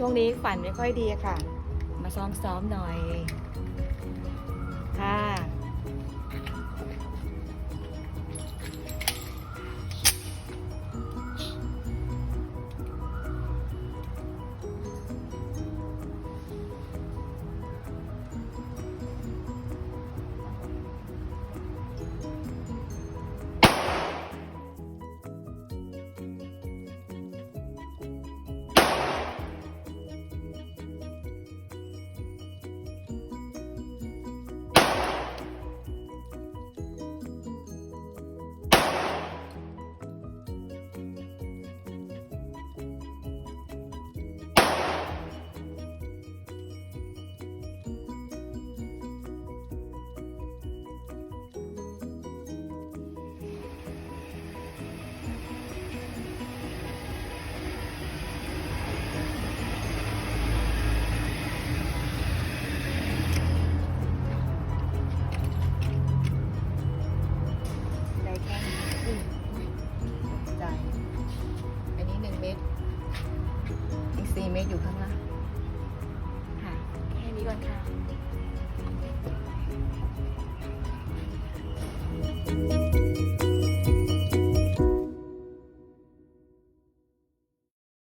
ช่วงนี้ฝันไม่ค่อยดีค่ะ มาซ้อมซ้อมๆหน่อย อีเม็ดอยู่ข้างล่างค่ะ แค่นี้ก่อนค่ะ